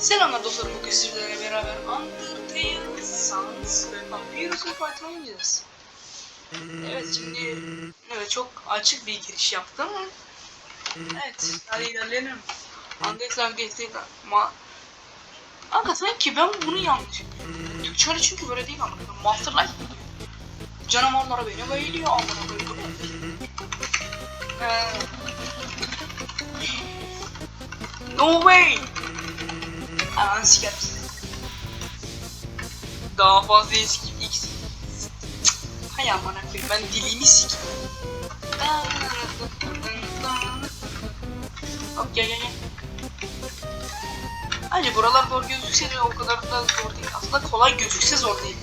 Selamlar dostlarım bugün sizlerle beraber Undertale, Sans ve Papyrus of Fight oynayacağız. Evet şimdi evet çok açık bir giriş yaptım. Evet hadi ilerleyelim. Undertale geçti ma Kanka sanki ben bunu yanlış. Türkçe'de çünkü böyle değil ama. Master Life? Canavarlara beni bayılıyor koyuyor. Ee, No way! Ananı sikerim seni. Daha fazla eski X. Hay koyayım ben dilimi sikeyim. Hop gel gel gel. Bence buralar zor gözükse de o kadar da zor değil. Aslında kolay gözükse zor değil.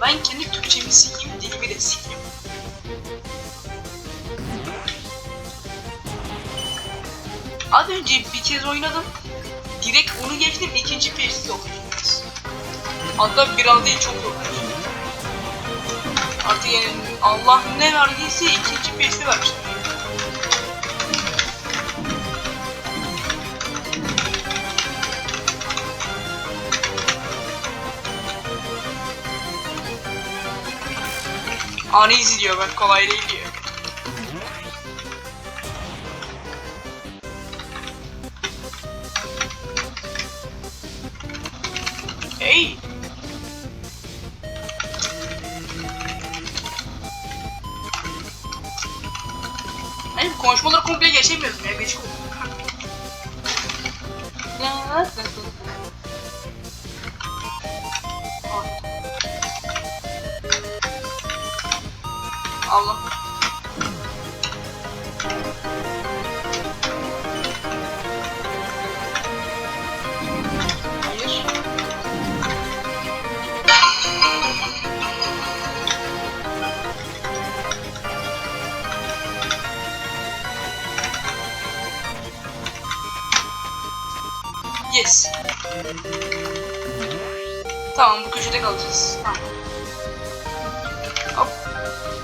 Ben kendi Türkçemi sikeyim, dilimi de sikeyim. Az önce bir kez oynadım. Direkt onu geçtim ikinci perisi okuyacağız. Hatta biraz değil çok korkunç. Artık yani Allah ne verdiyse ikinci perisi vermiş. Ani izliyor ben kolay değil diyor. Tamam bu köşede kalacağız. Tamam. Hop.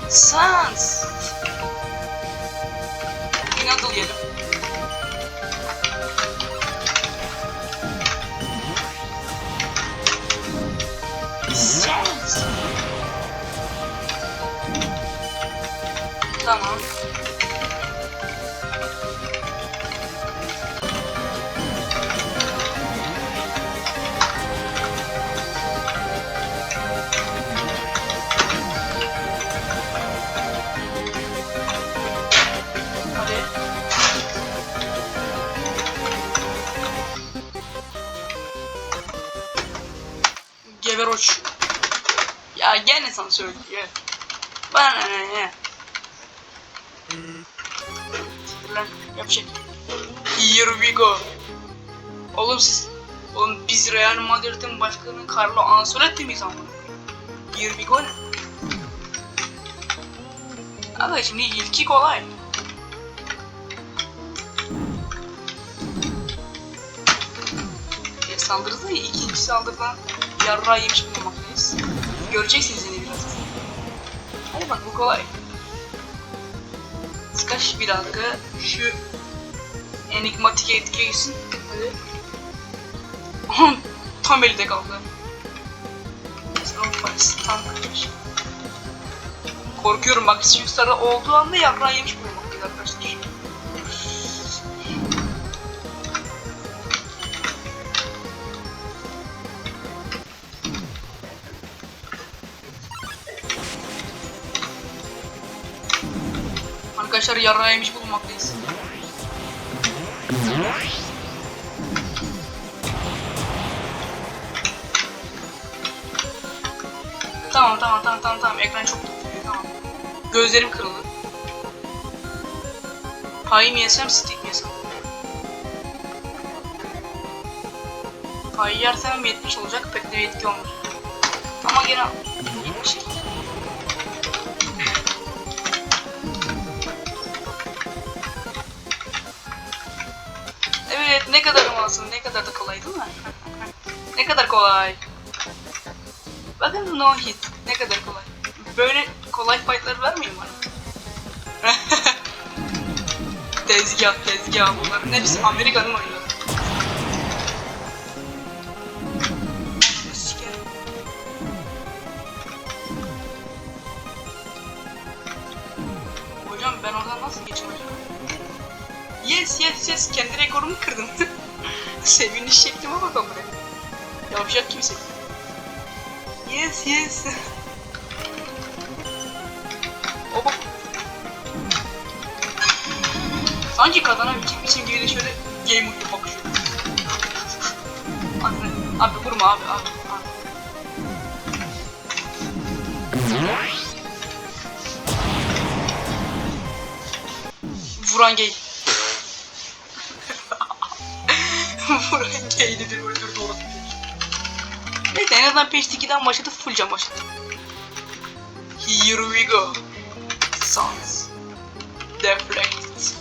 Sans. Bana ne ne. Lan yapacak. Here we go. Oğlum siz Oğlum biz Real Madrid'in başkanı Carlo Ancelotti miyiz ama? Here we go ne? Aga şimdi ilki kolay. E, saldırıda ikinci saldırıdan yarra yemiş bulunmaktayız. Göreceksiniz yine bak bu kolay. Sıkaş bir dakika şu enigmatik etki gitsin. Hadi. Tam elde kaldı. Sen tam kaçmış. Korkuyorum bak sarı olduğu anda yarra yemiş bulunmaktayız arkadaşlar. Arkadaşlar yarra yemiş bulunmaktayız. Tamam tamam tamam tamam tamam ekran çok tutuluyor tamam. Gözlerim kırıldı. Payı mı yesem stick mi yesem? Payı yersem 70 olacak pek de etki olmaz. Ama gene ne kadar amasın ne kadar da kolay değil mi? ne kadar kolay. Bakın no hit ne kadar kolay. Böyle kolay fightlar vermeyin bana. tezgah tezgah bunların hepsi Amerika'nın oyunları. Kırdım. Seviniş şeklime bak amına. Yavşak kimse. Yes yes. Oba. Sanki kazanabilecekmişim gibi de şöyle game mode'da bakıyorum. Abi, abi vurma abi abi. abi. Vuran gay. Bir öldürdü orası. Neyse en azından Page 2'den başladı full can başladı. Here we go. Sounds. Deflect.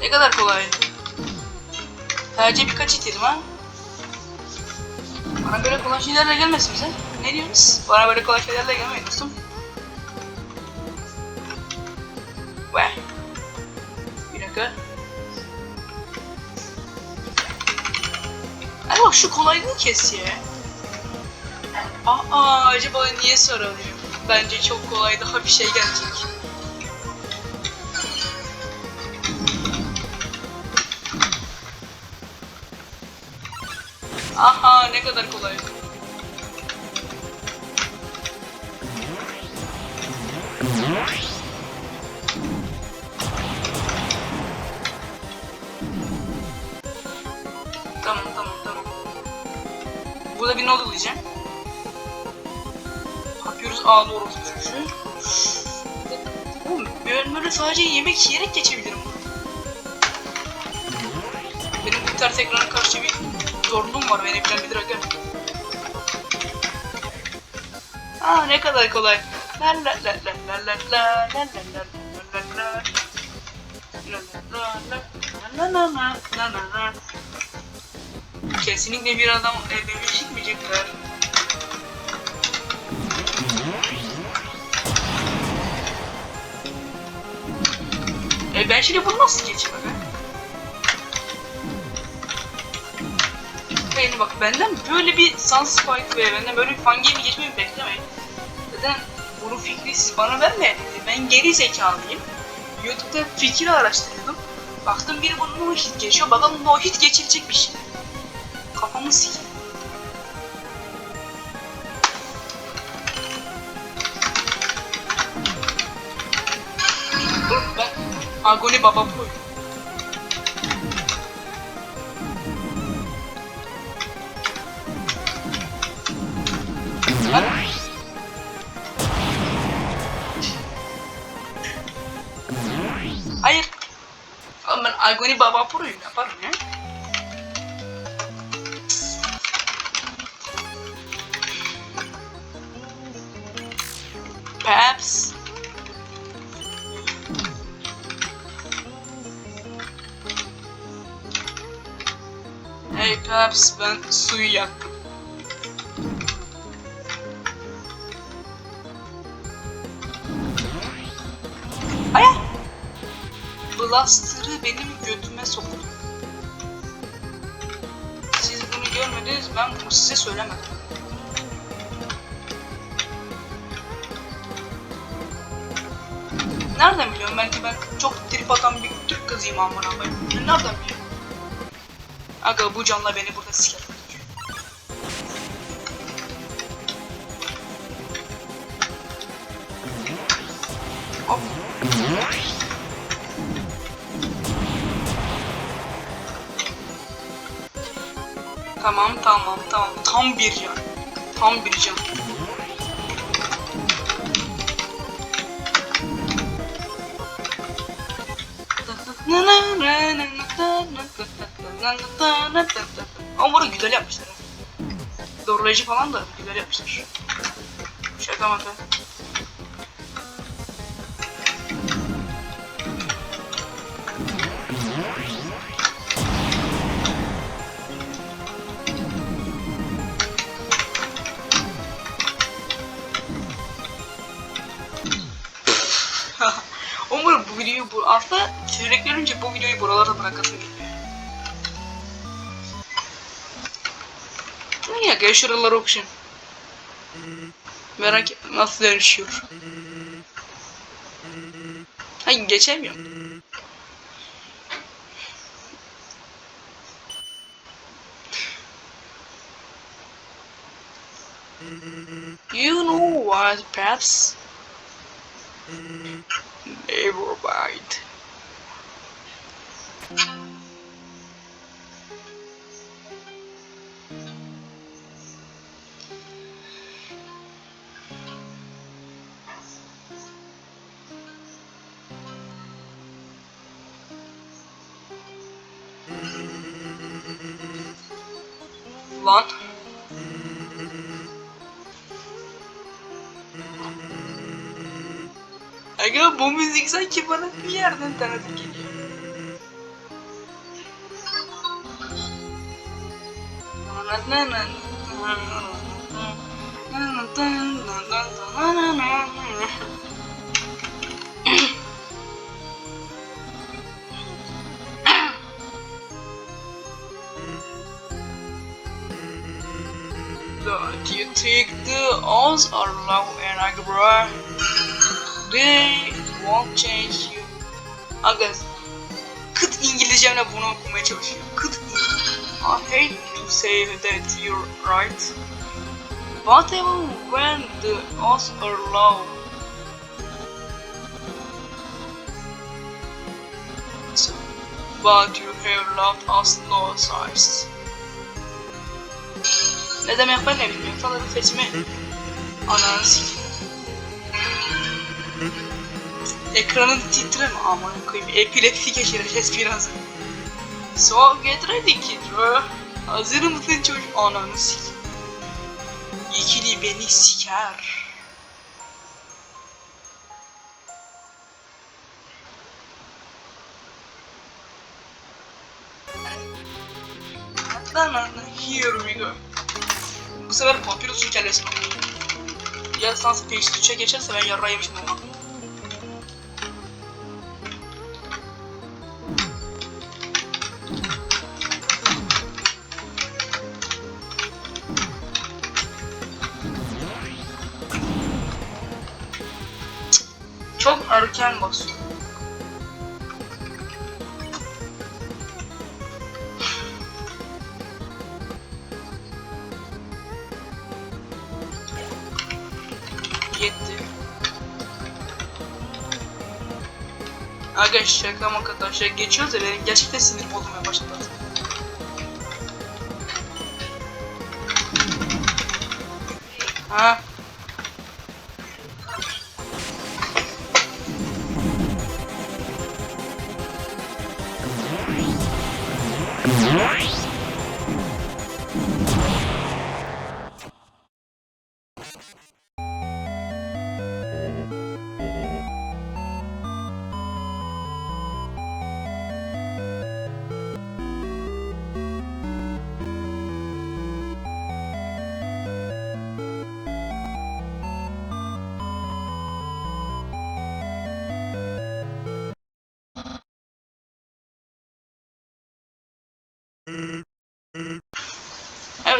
Ne kadar kolay. Sadece birkaç itirdim ha. Bana böyle kolay şeylerle gelmesin bize. Ne diyorsunuz? Bana böyle kolay şeylerle gelmeyin dostum. Dakika. Bak şu kolaylığını kes ya. Aa acaba niye soralım? Bence çok kolay daha bir şey gelecek. Aha ne kadar kolay. Tamam Burada bir noodle yiyeceğim. Yapıyoruz A doğru çocuğu. Oğlum ben böyle sadece yemek yiyerek geçebilirim bunu. Benim bu tarz ekrana karşı bir zorluğum var beni bilen bilir aga. Aa ne kadar kolay. La la la la la la la la la la la la la. La la. Kesinlikle bir adam evde çıkmayacaklar. E ben şimdi bunu nasıl geçeyim aga? Yani bak benden böyle bir Sunspike ve benden böyle bir fan game geçmeyi beklemeyin. Zaten bunun fikri siz bana vermediniz. Ben geri zekalıyım. YouTube'da fikir araştırıyordum. Baktım biri bunun no hit geçiyor. Bakalım no hit geçilecek bir şey. Kafamı sikeyim. Aku ini bapak boy. Ayo, aku ini bapak pur apa ya? Perhaps. Perhaps ben suyu yaktım. Aya! Blaster'ı benim götüme soktu. Siz bunu görmediniz, ben bunu size söylemedim. Nereden biliyorum? Belki ben çok trip atan bir Türk kızıyım amına koyayım. Nereden biliyorum? Aga bu canla beni burada siker. Hop. Tamam tamam tamam. Tam bir can. Tam bir can. Ama bunu güzel yapmışlar. Doğrulayıcı falan da güzel yapmışlar. Şaka maka. Umarım bu videoyu bu aslında sürekli önce bu videoyu buralarda bırakasın gel şuraları okşayım. Hmm. Merak etme nasıl dönüşüyor. Hayır geçemiyorum. You know what, perhaps? Never mind. Aga bu müzik sanki bana bir yerden tanıdık geliyor. Don't you think the odds are low and Agra? They won't change you. Aga, kıt İngilizcemle bunu okumaya çalışıyorum. Kıt İngilizce. I hate to say that you're right. But even when the odds are low. But you have loved us no size. Ne demek ben de bilmiyorum. Sanırım sesimi ananı sikeyim. Ekranın titreme aman koyayım. Epilepsi geçireceğiz biraz. So get ready kid bro. Hazır mısın çocuk? Ananı sikeyim. İkili beni siker. Lan here we go. Bu sefer kellesini alayım. Ya sans page 3'e geçerse ben yarrağı yemişim ama. Erken basıyor. Yetti. Aga şaka maka taşa geçiyoruz da benim gerçekten sinirim olmaya başladı. Ha?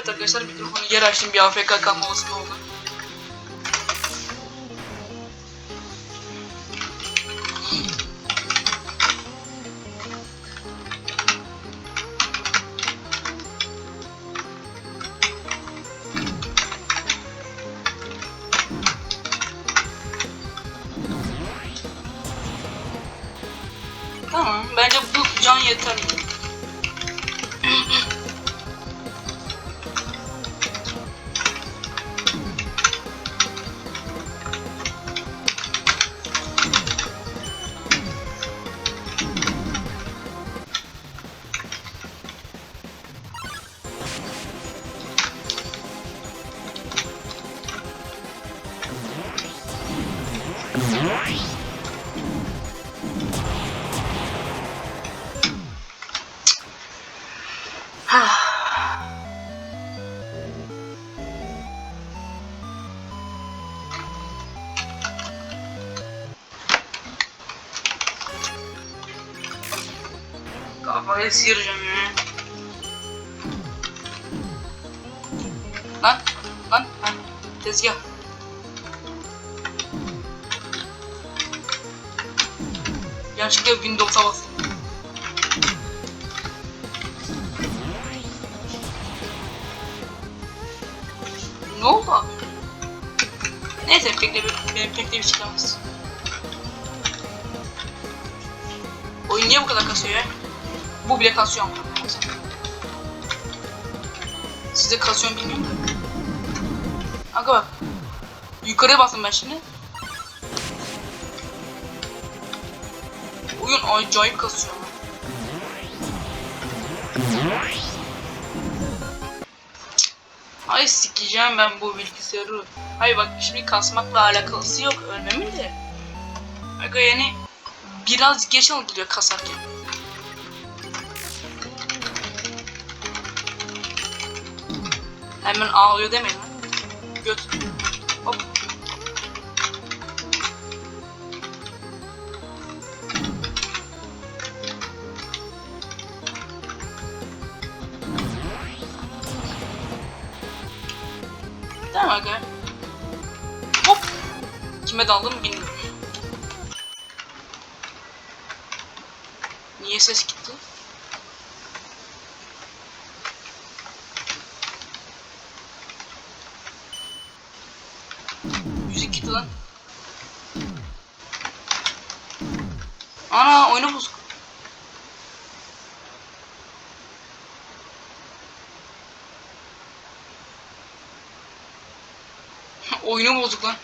Evet arkadaşlar mikrofonu geri açtım bir AFK kalma olasılığı oldu. Kafayı sıyıracağım ya. Tezgah. Yanlışlıkla Windows'a bastım. Ne oldu abi? Neyse pek de pek de bir çıkamaz. Oyun niye bu kadar kasıyor ya? Bu bile kasıyor ama. Size kasıyor mu bilmiyorum da. Aga bak. Yukarıya bastım ben şimdi. Oyun acayip kasıyor. Ay sikeceğim ben bu bilgisayarı. Hayır bak şimdi kasmakla alakası yok ölmemin de. Aga yani biraz geç oluyor kasarken. Hemen ağlıyor demeyin lan. Göt. Hop. Tamam aga. Hop. Kime daldım bilmiyorum. Niye ses gitti? Müzik gitti lan. Ana oyunu bozuk. oyunu bozuk lan.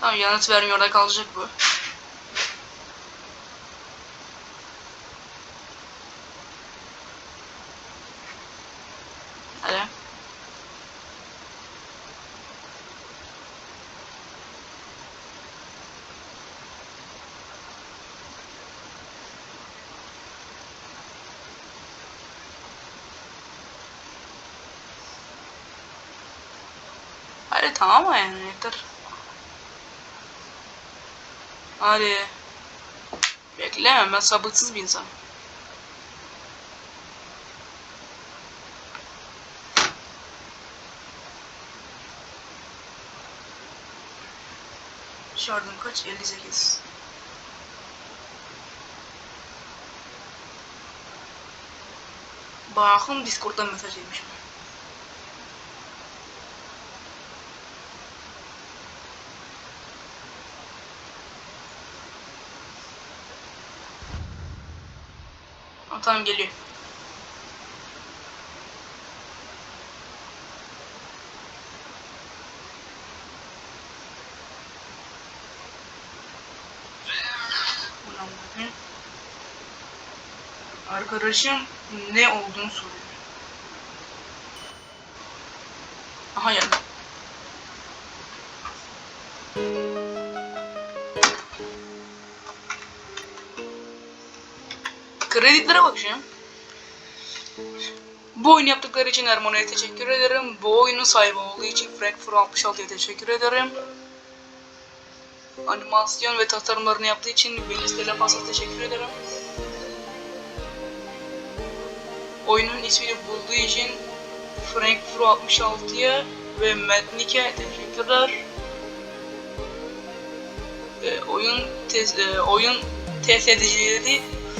Tamam yanıt vermiyor orada kalacak bu. Hadi. Hadi tamam yani Hadi. Bekleme ben sabırsız bir insanım. Şarjım kaç? 58. Bakın Discord'dan mesaj yemişim. Tamam geliyor. Arkadaşım ne olduğunu soruyor. Aha geldi. Kreditlere bakacağım. Bu oyun yaptıkları için Ermone'ye teşekkür ederim. Bu oyunun sahibi olduğu için Frankfurt 66'ya teşekkür ederim. Animasyon ve tasarımlarını yaptığı için Willis Telefas'a teşekkür ederim. Oyunun ismini bulduğu için Frankfurt 66'ya ve Metnik'e teşekkürler. E, oyun tez, e, oyun test edicileri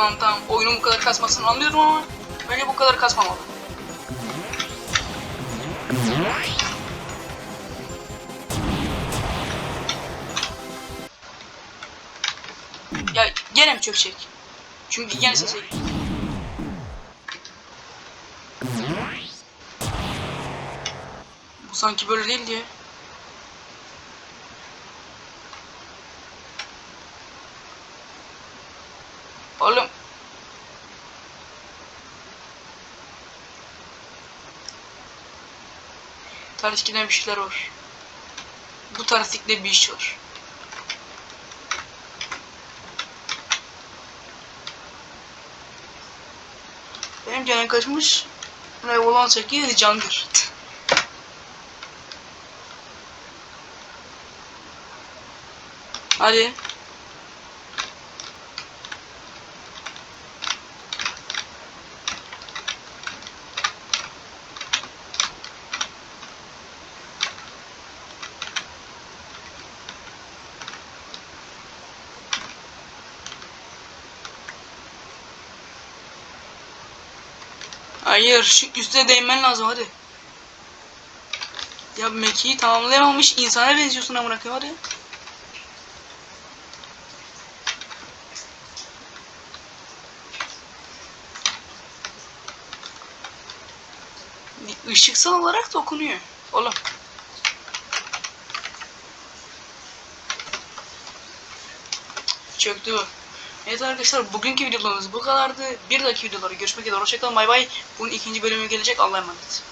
Tamam tamam oyunun bu kadar kasmasını anlıyorum ama bence bu kadar kasmamalı. Ya gene mi çökecek? Çünkü gene gitti. Bu sanki böyle değil diye. Oğlum. Tarihçiden bir şeyler var. Bu tarihlikte bir iş var. Benim canım kaçmış. Ne olan çekiyor candır. Hadi. Hayır, şu üstüne değmen lazım hadi. Ya mekiği tamamlayamamış insana benziyorsun amına koyayım hadi. Işıksal olarak dokunuyor. Oğlum. Çöktü bu. Evet arkadaşlar bugünkü videolarımız bu kadardı. Bir dahaki videoları görüşmek üzere. Hoşçakalın bay bay. Bunun ikinci bölümü gelecek. Allah'a emanet.